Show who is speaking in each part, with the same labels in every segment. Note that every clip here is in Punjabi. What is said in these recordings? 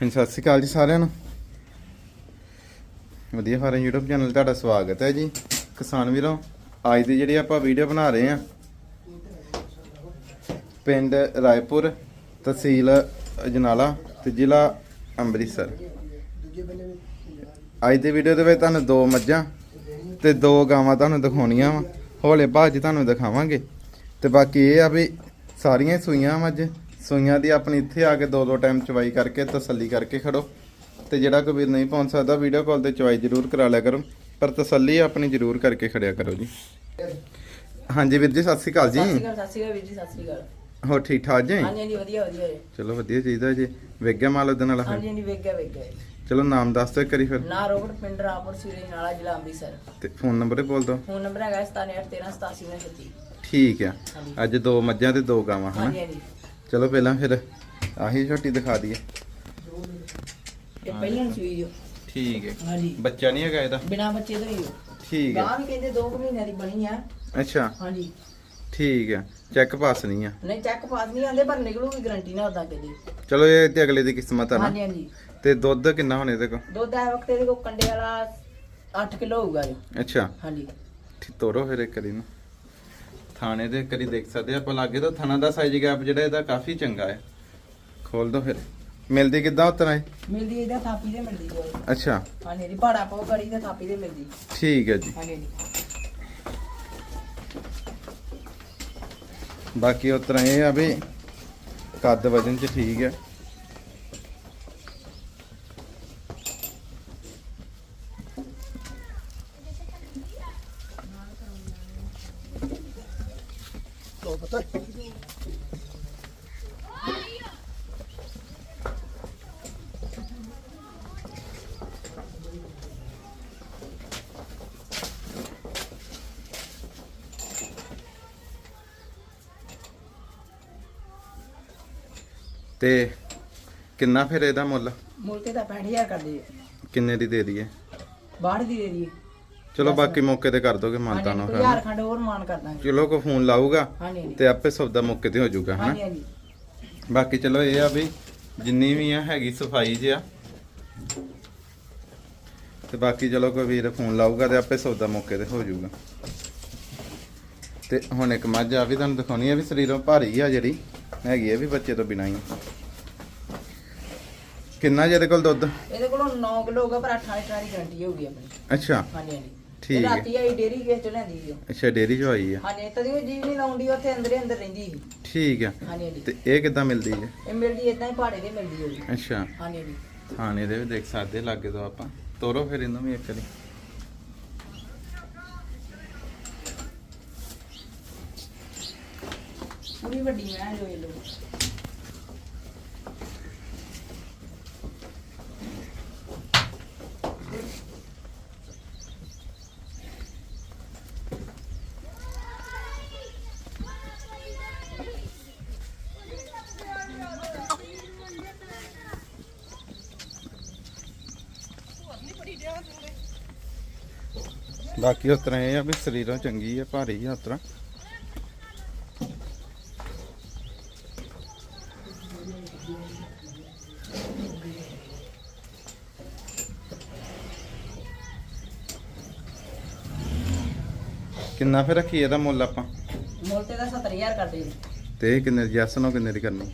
Speaker 1: ਹਾਂਜੀ, ਸਤਿ ਸ਼੍ਰੀ ਅਕਾਲ ਜੀ ਸਾਰਿਆਂ ਨੂੰ। ਵਧੀਆ ਫਾਰਮ YouTube ਚੈਨਲ ਤੁਹਾਡਾ ਸਵਾਗਤ ਹੈ ਜੀ। ਕਿਸਾਨ ਵੀਰੋ, ਅੱਜ ਦੀ ਜਿਹੜੀ ਆਪਾਂ ਵੀਡੀਓ ਬਣਾ ਰਹੇ ਆ ਪਿੰਡ ਰਾਏਪੁਰ ਤਹਿਸੀਲ ਅਜਨਾਲਾ ਤੇ ਜ਼ਿਲ੍ਹਾ ਅੰਮ੍ਰਿਤਸਰ। ਅੱਜ ਦੀ ਵੀਡੀਓ ਦੇ ਵਿੱਚ ਤੁਹਾਨੂੰ ਦੋ ਮੱਝਾਂ ਤੇ ਦੋ ਗਾਵਾਂ ਤੁਹਾਨੂੰ ਦਿਖਾਉਣੀਆਂ ਵਾ। ਹੌਲੇ ਬਾਅਦ ਚ ਤੁਹਾਨੂੰ ਦਿਖਾਵਾਂਗੇ। ਤੇ ਬਾਕੀ ਇਹ ਆ ਵੀ ਸਾਰੀਆਂ ਹੀ ਸੂਈਆਂ ਮੱਝ। ਸੂਈਆਂ ਦੀ ਆਪਣੀ ਇੱਥੇ ਆ ਕੇ ਦੋ ਦੋ ਟਾਈਮ ਚਵਾਈ ਕਰਕੇ ਤਸੱਲੀ ਕਰਕੇ ਖੜੋ। ਤੇ ਜਿਹੜਾ ਕੋਈ ਵੀਰ ਨਹੀਂ ਪਹੁੰਚ ਸਕਦਾ ਵੀਡੀਓ ਕਾਲ ਤੇ ਚਵਾਈ ਜ਼ਰੂਰ ਕਰਾ ਲਿਆ ਕਰੋ। ਪਰ ਤਸੱਲੀ ਆਪਣੀ ਜ਼ਰੂਰ ਕਰਕੇ ਖੜਿਆ ਕਰੋ ਜੀ। ਹਾਂਜੀ ਵੀਰ ਜੀ ਸਤਿ ਸ਼੍ਰੀ ਅਕਾਲ
Speaker 2: ਸਤਿ ਸ਼੍ਰੀ
Speaker 1: ਜੀ
Speaker 2: ਅਕਾਲ ਸਤਿ ਸ਼੍ਰੀ ਅਕਾਲ ਵੀਰ ਜੀ ਸਤਿ ਸ਼੍ਰੀ ਅਕਾਲ।
Speaker 1: ਹੋਰ ਠੀਕ ਠਾਕ ਜੀ?
Speaker 2: ਹਾਂਜੀ ਹਾਂਜੀ ਵਧੀਆ ਵਧੀਆ ਜੀ।
Speaker 1: ਚਲੋ ਵਧੀਆ ਚਾਹੀਦਾ ਜੀ। ਵੇਗਿਆ ਮਾਲ ਉਹਦੇ ਨਾਲ
Speaker 2: ਹਾਂਜੀ ਹਾਂਜੀ ਵੇਖ ਗਿਆ ਵੇਖ ਗਿਆ
Speaker 1: ਚਲੋ ਨਾਮ ਦੱਸ ਦਿਓ ਇੱਕ ਵਾਰੀ ਫਿਰ।
Speaker 2: ਨਾ ਰੋਡ ਪਿੰਡ ਰਾਪੁਰ ਸਿਰੇ ਨਾਲਾ ਜ਼ਿਲ੍ਹਾ ਅੰਮ੍ਰਿਤਸਰ।
Speaker 1: ਤੇ ਫੋਨ ਨੰਬਰ ਹੀ ਬੋਲ ਦਿਓ।
Speaker 2: ਫੋਨ ਨੰਬਰ ਹੈਗਾ 9713877936
Speaker 1: ਠੀਕ ਆ। ਅੱਜ ਦੋ ਮੱਝਾਂ ਤੇ ਦੋ ਗਾਵਾਂ
Speaker 2: ਹਾਂਜੀ ਹਾਂਜੀ।
Speaker 1: ਚਲੋ ਪਹਿਲਾਂ ਫਿਰ ਆਹੀ ਛੋਟੀ ਦਿਖਾ ਦਈਏ।
Speaker 2: ਇਹ ਪਹਿਲਾਂ ਸੂਈ ਜੋ
Speaker 1: ਠੀਕ ਹੈ।
Speaker 2: ਹਾਂਜੀ।
Speaker 1: ਬੱਚਾ ਨਹੀਂ ਹੈਗਾ ਇਹਦਾ?
Speaker 2: ਬਿਨਾ ਬੱਚੇ ਤੋਂ ਹੀ
Speaker 1: ਠੀਕ ਹੈ।
Speaker 2: ਗਾਂ ਵੀ ਕਹਿੰਦੇ 2 ਮਹੀਨਿਆਂ ਦੀ ਬਣੀ ਆ।
Speaker 1: ਅੱਛਾ।
Speaker 2: ਹਾਂਜੀ।
Speaker 1: ਠੀਕ ਹੈ। ਚੈੱਕ ਪਾਸ ਨਹੀਂ ਆ।
Speaker 2: ਨਹੀਂ ਚੈੱਕ ਪਾਸ ਨਹੀਂ ਆਂਦੇ ਪਰ ਨਿਕਲੂਗੀ ਗਰੰਟੀ ਨਾ ਉਦਾਂ ਕਦੇ
Speaker 1: ਚਲੋ ਇਹ ਤੇ ਅਗਲੇ ਦੀ ਕਿਸਮਤ ਆ ਨਾ।
Speaker 2: ਹਾਂਜੀ ਹਾਂਜੀ।
Speaker 1: ਤੇ ਦੁੱਧ ਕਿੰਨਾ ਹੋਣੇ ਇਹਦੇ ਕੋ
Speaker 2: ਦੁੱਧ ਆ ਵਕਤ ਇਹਦੇ ਕੋ ਕੰਡੇ ਵਾਲਾ 8 ਕਿਲੋ ਹੋਊਗਾ ਜੀ
Speaker 1: ਅੱਛਾ।
Speaker 2: ਹਾਂਜੀ।
Speaker 1: ਠੀ- ਤੋਰੋ ਫਿਰ ਇੱਕ ਵਾਰੀ ਨੂੰ ਥਾਣੇ ਦੇ ਕਰੀ ਦੇਖ ਸਕਦੇ ਆ ਆਪਾਂ ਲਾਗੇ ਤਾਂ ਥਾਣਾ ਦਾ ਸਾਈਜ਼ ਗੈਪ ਜਿਹੜਾ ਇਹਦਾ ਕਾਫੀ ਚੰਗਾ ਹੈ। ਖੋਲ ਦੋ ਫਿਰ। ਮਿਲਦੀ ਕਿੱਦਾਂ ਉਤਰਾ ਹੈ?
Speaker 2: ਮਿਲਦੀ ਇਹਦਾ ਥਾਪੀ ਦੇ ਮਿਲਦੀ ਜੋ
Speaker 1: ਅੱਛਾ।
Speaker 2: ਹਾਂਜੀ ਹਾਂਜੀ ਭਾੜਾ ਪਾਉ ਕਰੀ ਤੇ ਥਾਪੀ ਦੇ ਮਿਲਦੀ।
Speaker 1: ਠੀਕ ਹੈ ਜੀ।
Speaker 2: ਹਾਂਜੀ ਹਾਂਜੀ।
Speaker 1: ਬਾਕੀ ਉਤਰਾ ਇਹ ਆ ਵੀ ਕੱਦ ਵਜਨ ਚ ਠੀਕ ਹੈ। ਤੇ ਕਿੰਨਾ ਫਿਰ ਇਹਦਾ ਮੁੱਲ?
Speaker 2: ਮੁੱਲ ਤੇ ਤਾਂ 65000 ਕਰਦੇ
Speaker 1: ਕਿੰਨੇ ਦੀ ਦੇ ਦਈਏ?
Speaker 2: ਬਾਹਰ ਦੀ ਦੇ ਦੀ
Speaker 1: ਚਲੋ ਬਾਕੀ ਮੌਕੇ ਤੇ ਕਰ ਦੋਗੇ ਮਾਨਤਾ ਨੂੰ ਫਿਰ
Speaker 2: ਹਜ਼ਾਰ ਖੰਡ ਹੋਰ ਮਾਨ ਕਰ ਦਾਂਗੇ।
Speaker 1: ਚਲੋ ਕੋ ਫੋਨ ਲਾਊਗਾ
Speaker 2: ਹਾਂਜੀ ਹਾਂਜੀ।
Speaker 1: ਤੇ ਆਪੇ ਸੌਦਾ ਮੌਕੇ ਤੇ ਹੋ ਜਾਊਗਾ ਹਨਾ?
Speaker 2: ਹਾਂਜੀ
Speaker 1: ਬਾਕੀ ਚਲੋ ਇਹ ਆ ਵੀ ਜਿੰਨੀ ਵੀ ਆ ਹੈਗੀ ਸਫ਼ਾਈ ਜਿਆ। ਤੇ ਬਾਕੀ ਚਲੋ ਕੋਈ ਵੀਰ ਫੋਨ ਲਾਊਗਾ ਤੇ ਆਪੇ ਸੌਦਾ ਮੌਕੇ ਤੇ ਹੋ ਜਾਊਗਾ। ਤੇ ਹੁਣ ਇੱਕ ਮੱਝ ਆ ਵੀ ਤੁਹਾਨੂੰ ਦਿਖਾਉਣੀ ਆ ਵੀ ਸਰੀਰੋਂ ਭਾਰੀ ਆ ਜਿਹੜੀ ਹੈਗੀ ਆ ਵੀ ਬੱਚੇ ਤੋਂ ਬਿਨਾਂ ਹੀ। ਕਿੰਨਾ ਜਿਹਦੇ ਕੋਲ ਦੁੱਧ?
Speaker 2: ਇਹਦੇ ਕੋਲੋਂ 9 ਕਿਲੋ ਹੋਗਾ ਪਰ 8 ਲੀਟਰ ਦੀ ਗਾਰੰਟੀ ਹੋਊਗੀ ਆਪਣੀ।
Speaker 1: ਅੱਛਾ।
Speaker 2: ਹਾਂਜੀ ਹਾਂਜੀ।
Speaker 1: ਠੀਕ ਹੈ।
Speaker 2: ਰਾਤੀ ਆਈ ਡੇਰੀ ਕਿਸ ਤੋਂ ਲੈਂਦੀ ਸੀ ਉਹ।
Speaker 1: ਅੱਛਾ ਡੇਰੀ ਚੋਂ ਆਈ ਆ।
Speaker 2: ਹਾਂਜੀ ਤਦੀ ਉਹ ਜੀਵ ਨਹੀਂ ਲਾਉਂਦੀ ਉੱਥੇ ਅੰਦਰੇ ਅੰਦਰ ਰਹਿੰਦੀ ਸੀ।
Speaker 1: ਠੀਕ ਆ।
Speaker 2: ਹਾਂਜੀ ਹਾਂਜੀ।
Speaker 1: ਤੇ ਇਹ ਕਿੱਦਾਂ ਮਿਲਦੀ ਜੇ
Speaker 2: ਇਹ ਮਿਲਦੀ ਇਦਾਂ ਹੀ ਪਹਾੜੇ ਤੇ ਮਿਲਦੀ ਹੋਊਗੀ
Speaker 1: ਅੱਛਾ।
Speaker 2: ਹਾਂਜੀ ਹਾਂਜੀ।
Speaker 1: ਥਾਣੇ ਦੇ ਵੀ ਦੇਖ ਸਕਦੇ ਲਾਗੇ ਤੋਂ ਆਪਾਂ। ਤੋਰੋ ਫਿਰ ਇਹਨੂੰ ਵੀ ਇੱਕ ਵਾਰੀ।
Speaker 2: ਪੂਰੀ ਵੱਡੀ ਮੈਂ ਜੋ ਇਹ ਲੋਕ
Speaker 1: ਬਾਕੀ ਉਸ ਤਰ੍ਹਾਂ ਇਹ ਆ ਵੀ ਸਰੀਰੋਂ ਚੰਗੀ ਆ ਭਾਰੀ ਆ ਉਸ ਤਰ੍ਹਾਂ। ਕਿੰਨਾ ਫਿਰ ਰੱਖੀ ਇਹਦਾ ਮੁੱਲ ਆਪਾਂ?
Speaker 2: ਮੁੱਲ ਤੇ ਦਾ 70000 ਕਰਦੇ ਜੀ
Speaker 1: ਤੇ ਇਹ ਕਿੰਨੇ ਜੈਸ ਨੂੰ ਕਿੰਨੇ ਦੀ ਕਰਨੀ?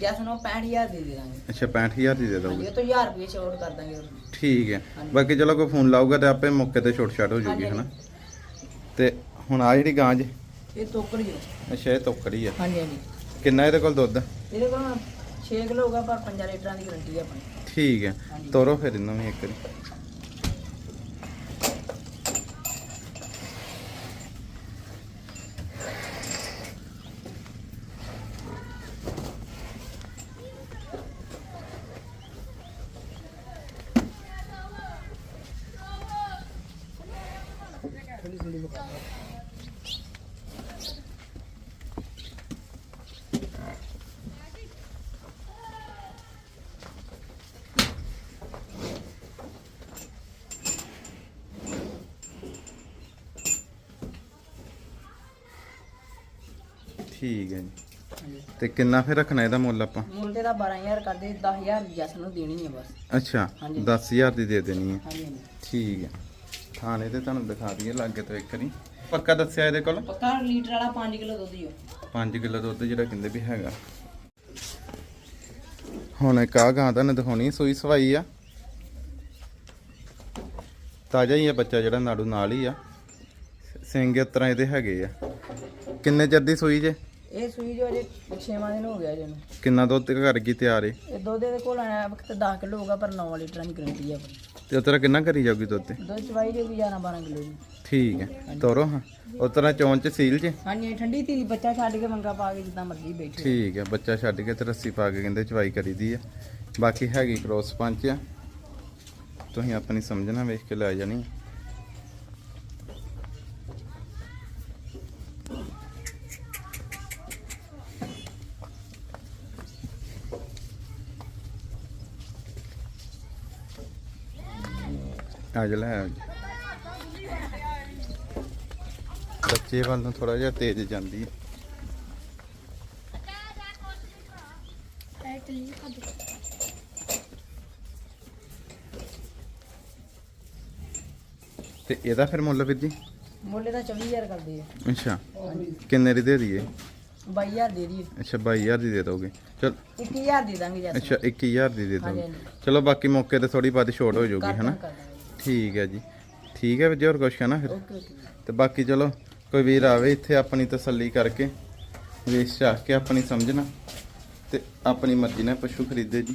Speaker 2: ਜੈਸ ਨੂੰ 65000 ਦੇ ਦੇ ਦਾਂਗੇ।
Speaker 1: ਅੱਛਾ 65000 ਦੀ ਦੇ ਦੋਗੇ
Speaker 2: ਉਹ ਤੋਂ 1000 ਰੁਪਏ ਛੋਟ ਕਰ ਦਾਂਗੇ।
Speaker 1: ਠੀਕ ਹੈ। ਬਾਕੀ ਚਲੋ ਕੋਈ ਫੋਨ ਲਾਊਗਾ ਤੇ ਆਪੇ ਮੌਕੇ ਤੇ ਛੋਟ ਛਾਟ ਹੋ ਜੂਗੀ ਹਨਾ? ਤੇ ਹੁਣ ਆ ਜਿਹੜੀ ਗਾਂ ਜੀ?
Speaker 2: ਇਹ ਤੋਕੜੀ ਹੈ
Speaker 1: ਅੱਛਾ ਇਹ ਤੋਕੜੀ ਆ।
Speaker 2: ਹਾਂਜੀ ਹਾਂਜੀ।
Speaker 1: ਕਿੰਨਾ ਇਹਦੇ ਕੋਲ ਦੁੱਧ?
Speaker 2: ਇਹਦੇ ਕੋਲ 6 ਕਿਲੋ ਹੋਗਾ ਪਰ 5 ਲੀਟਰਾਂ ਦੀ ਗਾਰੰਟੀ ਹੈ ਆਪਣੀ।
Speaker 1: ਠੀਕ ਹੈ। ਤੋਰੋ ਫਿਰ ਇਹਨੂੰ ਵੀ ਇੱਕ ਵਾਰੀ। ਠੀਕ ਹੈ ਜੀ। ਤੇ ਕਿੰਨਾ ਫਿਰ ਰੱਖਣਾ ਇਹਦਾ ਮੁੱਲ ਆਪਾਂ?
Speaker 2: ਮੁੱਲ ਤੇ ਦਾ 12000 ਕਰਦੇ 10000 ਜਸ ਨੂੰ ਦੇਣੀ ਹੈ ਬਸ।
Speaker 1: ਅੱਛਾ
Speaker 2: ਹਾਂਜੀ।
Speaker 1: 10000 ਦੀ ਦੇ ਦੇਣੀ ਹੈ।
Speaker 2: ਹਾਂਜੀ।
Speaker 1: ਠੀਕ ਹੈ। ਥਾਣੇ ਤੇ ਤੁਹਾਨੂੰ ਦਿਖਾ ਦਈਏ ਲਾਗੇ ਤੋਂ ਇੱਕ ਵਾਰੀ। ਪੱਕਾ ਦੱਸਿਆ ਇਹਦੇ ਕੋਲ?
Speaker 2: ਪੱਕਾ ਲੀਟਰ ਵਾਲਾ 5 ਕਿਲੋ ਦੁੱਧ ਹੀ ਹੋ
Speaker 1: 5 ਕਿਲੋ ਦੁੱਧ ਜਿਹੜਾ ਕਹਿੰਦੇ ਵੀ ਹੈਗਾ। ਹੁਣ ਇੱਕ ਆ ਗਾਂ ਤੁਹਾਨੂੰ ਦਿਖਾਉਣੀ ਸੂਈ ਸਵਾਈ ਆ। ਤਾਜ਼ਾ ਹੀ ਆ ਬੱਚਾ ਜਿਹੜਾ ਨਾੜੂ ਨਾਲ ਹੀ ਆ। ਸਿੰਘ ਇਸ ਤਰ੍ਹਾਂ ਇਹਦੇ ਹੈਗੇ ਆ। ਕਿੰਨੇ ਚਿਰ ਦੀ ਸੂਈ ਜੇ?
Speaker 2: ਇਹ ਸੂਈ ਜੋ ਅਜੇ 6 ਦਿਨ ਹੋ ਗਿਆ ਜਿਹਨੂੰ
Speaker 1: ਕਿੰਨਾ ਦੁੱਧ ਕਰ ਗਈ ਤਿਆਰ ਏ?
Speaker 2: ਇਹ ਦੁੱਧ ਦੇ ਕੋਲ ਆਇਆ ਵਕਤ 10 ਕਿਲੋ ਹੋਗਾ ਪਰ 9 ਲੀਟਰਾਂ ਦੀ ਗਰੰਟੀ ਆ ਆਪਣੀ।
Speaker 1: ਤੇ ਉਤਰਾ ਕਿੰਨਾ ਕਰੀ ਜਾਊਗੀ ਦੁੱਧ? ਤੇ
Speaker 2: ਦੁੱਧ ਚਵਾਈ ਦੇ ਵੀ 11 12 ਕਿਲੋ ਦੀ।
Speaker 1: ਠੀਕ ਹੈ ਤੋਰੋ ਹਾਂ। ਉਤਰਾ ਚੌਂਚ ਚ ਸੀਲ ਜੇ?
Speaker 2: ਹਾਂਜੀ ਇਹ ਠੰਡੀ ਧੀ ਬੱਚਾ ਛੱਡ ਕੇ ਮੰਗਾ ਪਾ ਕੇ ਜਿੱਦਾਂ ਮਰਜ਼ੀ ਬੈਠੇ
Speaker 1: ਠੀਕ ਹੈ ਬੱਚਾ ਛੱਡ ਕੇ ਤੇ ਰੱਸੀ ਪਾ ਕੇ ਕਹਿੰਦੇ ਚਵਾਈ ਕਰੀਦੀ ਆ। ਬਾਕੀ ਹੈਗੀ ਕ੍ਰੋਸ ਪੰਚ ਆ। ਤੁਸੀਂ ਆਪਣੀ ਸਮਝਣਾ ਵੇਖ ਕੇ ਲੈ ਜਾਣੀ ਆ ਜਾ ਲੈ ਆ ਜਾ। ਬੱਚੇ ਵੱਲ ਨੂੰ ਥੋੜਾ ਜਿਹਾ ਤੇਜ਼ ਜਾਂਦੀ ਤੇ ਇਹਦਾ ਫਿਰ ਮੁੱਲ ਵੀਰ ਜੀ?
Speaker 2: ਮੁੱਲ ਦਾ 24000 ਕਰਦੇ ਆ
Speaker 1: ਅੱਛਾ। ਕਿੰਨੇ ਦੀ ਦੇ ਦਈਏ?
Speaker 2: 22000 ਦੇ ਦੀ
Speaker 1: ਅੱਛਾ 22000 ਦੀ ਦੇ ਦੋਗੇ। ਚਲ
Speaker 2: 21000 ਦੇ ਦਾਂਗੇ ਜਸ
Speaker 1: ਅੱਛਾ 21000 ਦੀ ਦੇ ਦੋਗੇ। ਚਲੋ ਬਾਕੀ ਮੌਕੇ ਤੇ ਥੋੜੀ ਬਾਅਦ ਛੋਟ ਹੋ ਜਾਊਗੀ ਹਨਾ? ਠੀਕ ਹੈ ਜੀ। ਠੀਕ ਹੈ ਜੀ ਹੋਰ ਕੁਛ ਹੈ ਨਾ ਫਿਰ ਤੇ ਬਾਕੀ ਚਲੋ ਕੋਈ ਵੀਰ ਆਵੇ ਇੱਥੇ ਆਪਣੀ ਤਸੱਲੀ ਕਰਕੇ ਵੇਚ ਚਾਹ ਕੇ ਆਪਣੀ ਸਮਝਣਾ ਤੇ ਆਪਣੀ ਮਰਜ਼ੀ ਨਾਲ ਪਸ਼ੂ ਖਰੀਦੇ ਜੀ।